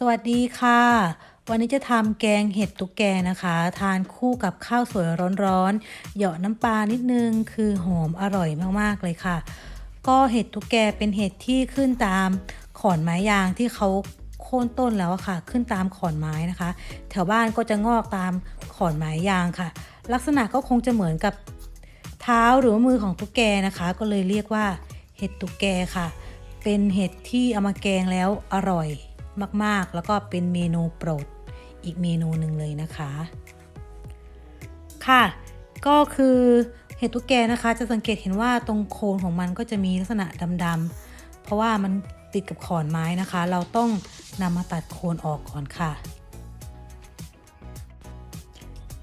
สวัสดีค่ะ วันนี้จะทำแกงเห็ดตุ๊กแกนะคะ ทานคู่กับข้าวสวยร้อนๆเหยาะน้ำปลานิดนึงคือหอมอร่อยมากๆเลยค่ะ ก็เห็ดตุ๊กแกเป็นเห็ดที่ขึ้นตามขอนไม้ยางที่เขาโค่นต้นแล้วค่ะ ขึ้นตามขอนไม้นะคะ แถวบ้านก็จะงอกตามขอนไม้ยางค่ะ ลักษณะก็คงจะเหมือนกับเท้าหรือมือของตุ๊กแกนะคะ ก็เลยเรียกว่าเห็ดตุ๊กแกค่ะ เป็นเห็ดที่เอามาแกงแล้วอร่อย มากๆ แล้วก็เป็นเมนูโปรดอีกเมนูหนึ่งเลยนะคะ ค่ะ ก็คือเห็ดตุ๊กแกนะคะ จะสังเกตเห็นว่าตรงโคนของมันก็จะมีลักษณะดำๆเพราะว่ามันติดกับขอนไม้นะคะ เราต้องนำมาตัดโคนออกก่อนค่ะ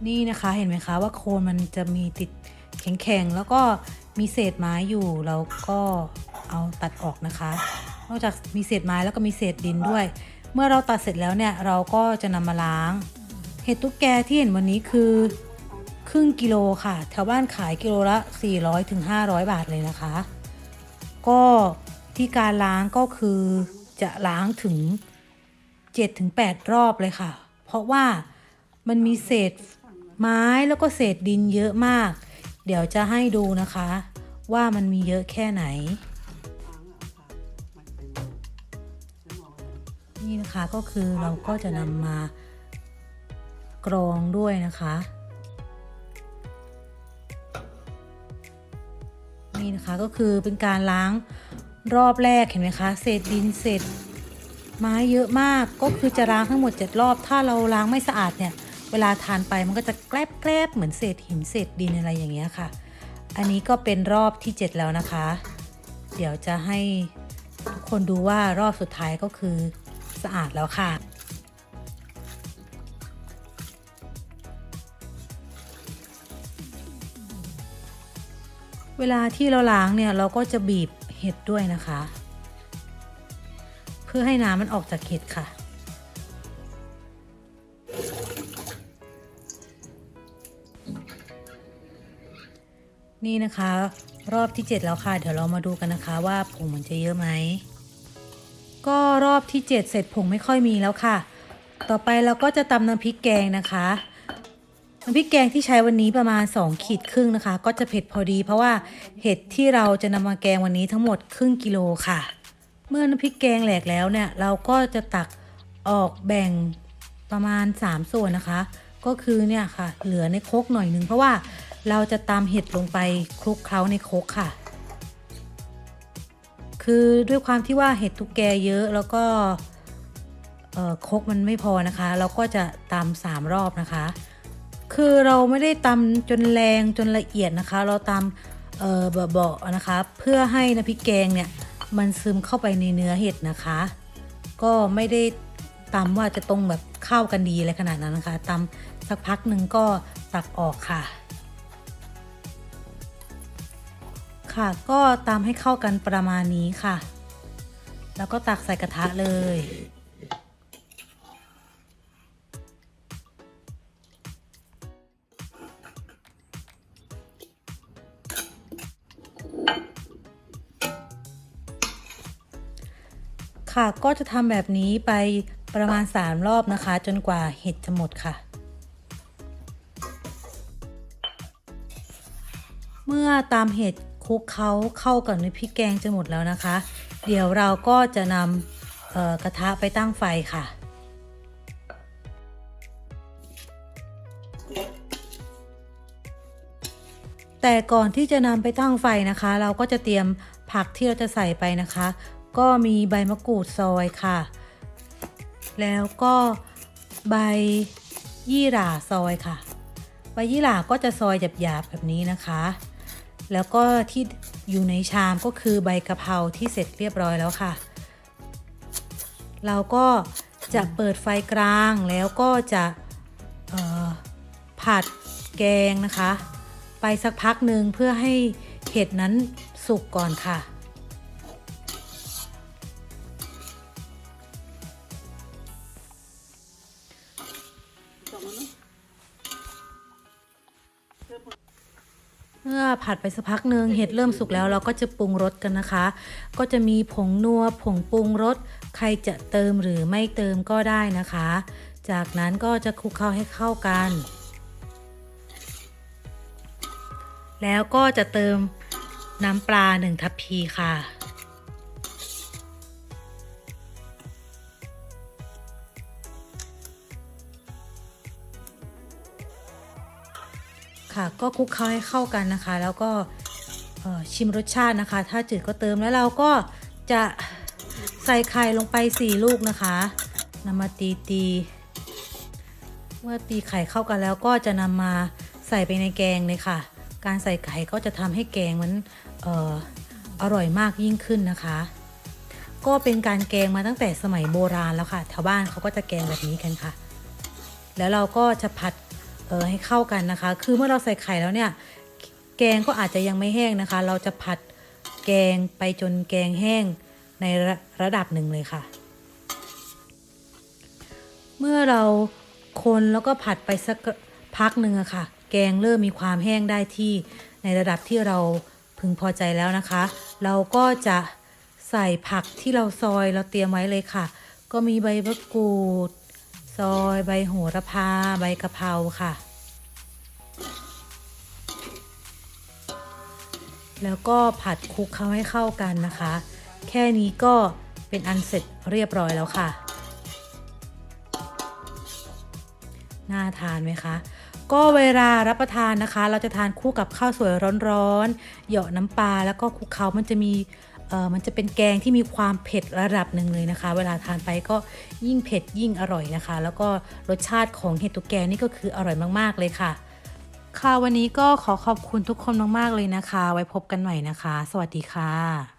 นี่นะคะเห็นไหมคะว่าโคนมันจะมีติดแข็งๆแล้วก็มีเศษไม้อยู่เราก็เอาตัดออกนะคะ นอกจากมีเศษไม้แล้วก็มีเศษดินด้วย เมื่อเราตัดเสร็จแล้วเนี่ยเราก็จะนำมาล้าง เห็ดตุ๊กแกที่เห็นวันนี้คือครึ่งกิโลค่ะแถวบ้านขายกิโลละ400ถึง500 บาทเลยนะคะ ก็ที่การล้างก็คือจะล้างถึง 7-8 รอบเลยค่ะ เพราะว่ามันมีเศษไม้แล้วก็เศษดินเยอะมาก เดี๋ยวจะให้ดูนะคะ ว่ามันมีเยอะแค่ไหน นี่นะคะก็คือเราก็จะนำมากรองด้วยนะคะ นี่นะคะก็คือเป็นการล้างรอบแรกเห็นไหมคะเศษดินเศษไม้เยอะมากก็คือจะล้างทั้งหมด 7 รอบ ถ้าเราล้างไม่สะอาดเนี่ย เวลาทานไปมันก็จะแกลบแกลบเหมือนเศษหินเศษดินอะไรอย่างเงี้ยค่ะ อันนี้ก็เป็นรอบที่ 7 แล้วนะคะ เดี๋ยวจะให้ทุกคนดูว่ารอบสุดท้ายก็คือ สะอาดแล้วค่ะ เวลาที่เราล้างเนี่ยเราก็จะบีบเห็ดด้วยนะคะ เพื่อให้น้ำมันออกจากเห็ดค่ะนี่นะคะ รอบที่ 7 แล้วค่ะ เดี๋ยวเรามาดูกันนะคะว่าผงมันจะเยอะไหม ก็รอบที่ 7 เสร็จผงไม่ค่อยมีแล้วค่ะ ต่อไปเราก็จะตำน้ำพริกแกงนะคะน้ำพริกแกงที่ใช้วันนี้ประมาณ 2 ขีดครึ่งนะคะ ก็จะเผ็ดพอดี เพราะว่าเห็ดที่เราจะนำมาแกงวันนี้ทั้งหมดครึ่งกิโลค่ะ เมื่อน้ำพริกแกงแหลกแล้วเนี่ย เราก็จะตักออกแบ่งประมาณ 3 ส่วนนะคะ ก็คือเนี่ยค่ะ เหลือในโครกหน่อยนึงเพราะว่าเราจะตำเห็ดลงไปคลุกเคล้าในโครกค่ะ คือด้วยความที่ว่าเห็ดทุกแกเยอะแล้วก็เอ่อคกมันไม่พอนะคะ เราก็จะตำสามรอบนะคะ คือเราไม่ได้ตำจนแรงจนละเอียดนะคะ เราตำเอ่อเบาๆนะคะ เพื่อให้น้ำพริกแกงเนี่ยมันซึมเข้าไปในเนื้อเห็ดนะคะ ก็ไม่ได้ตำว่าจะตรงแบบเข้ากันดีอะไรขนาดนั้นนะคะตำสักพักหนึ่งก็ตักออกค่ะ ค่ะ ก็ตามให้เข้ากันประมาณนี้ค่ะ แล้วก็ตักใส่กระทะเลย ค่ะก็จะทำแบบนี้ไปประมาณ 3 รอบนะคะ จนกว่าเห็ดจะหมดค่ะ เมื่อตามเห็ด คลุกเขาเข้ากับในพริกแกงจะหมดแล้วนะคะ เดี๋ยวเราก็จะนำกระทะไปตั้งไฟค่ะแต่ก่อนที่จะนำไปตั้งไฟนะคะ เราก็จะเตรียมผักที่เราจะใส่ไปนะคะ ก็มีใบมะกรูดซอยค่ะ แล้วก็ใบยี่หร่าซอยค่ะ ใบยี่หร่าก็จะซอยหยาบๆแบบนี้นะคะ แล้วก็ที่อยู่ในชามก็คือใบกะเพราที่เสร็จเรียบร้อยแล้วค่ะ เราก็จะเปิดไฟกลางแล้วก็จะผัดแกงนะคะ ไปสักพักหนึ่งเพื่อให้เห็ดนั้นสุกก่อนค่ะ เมื่อผัดไปสักพักหนึ่งเห็ดเริ่มสุกแล้วเราก็จะปรุงรสกันนะคะ ก็จะมีผงนัวผงปรุงรสใครจะเติมหรือไม่เติมก็ได้นะคะ จากนั้นก็จะคลุกเคล้าให้เข้ากัน แล้วก็จะเติมน้ำปลาหนึ่งทัพพีค่ะ ค่ะ ก็คลุกเคล้าให้เข้ากันนะคะ แล้วก็ชิมรสชาตินะคะ ถ้าจืดก็เติมแล้วเราก็จะใส่ไข่ลงไป4ลูกนะคะนำมาตีตีเมื่อตีไข่เข้ากันแล้วก็จะนำมาใส่ไปในแกงเลยค่ะ การใส่ไข่ก็จะทำให้แกงมันอออร่อยมากยิ่งขึ้นนะคะ ก็เป็นการแกงมาตั้งแต่สมัยโบราณแล้วค่ะแถวบ้านเขาก็จะแกงแบบนี้กันค่ะ แล้วเราก็จะผัด เออให้เข้ากันนะคะ คือเมื่อเราใส่ไข่แล้วเนี่ย แกงก็อาจจะยังไม่แห้งนะคะ เราจะผัดแกงไปจนแกงแห้งในระระดับหนึ่งเลยค่ะ เมื่อเราคนแล้วก็ผัดไปสักพักหนึ่งอะค่ะ แกงเริ่มมีความแห้งได้ที่ในระดับที่เราพึงพอใจแล้วนะคะ เราก็จะใส่ผักที่เราซอยเราเตรียมไว้เลยค่ะ ก็มีใบมะกรูด ซอยใบโหระพาใบกะเพราค่ะ แล้วก็ผัดคลุกเขาให้เข้ากันนะคะ แค่นี้ก็เป็นอันเสร็จเรียบร้อยแล้วค่ะ น่าทานไหมคะ ก็เวลารับประทานนะคะ เราจะทานคู่กับข้าวสวยร้อนๆ เหยาะน้ำปลาแล้วก็คลุกเคล้ามันจะมี มันจะเป็นแกงที่มีความเผ็ดระดับหนึ่งเลยนะคะ เวลาทานไปก็ยิ่งเผ็ดยิ่งอร่อยนะคะ แล้วก็รสชาติของเห็ดตุ๊กแกนี่ก็คืออร่อยมากๆเลยค่ะ ค่ะวันนี้ก็ขอขอบคุณทุกคนมากๆเลยนะคะ ไว้พบกันใหม่นะคะ สวัสดีค่ะ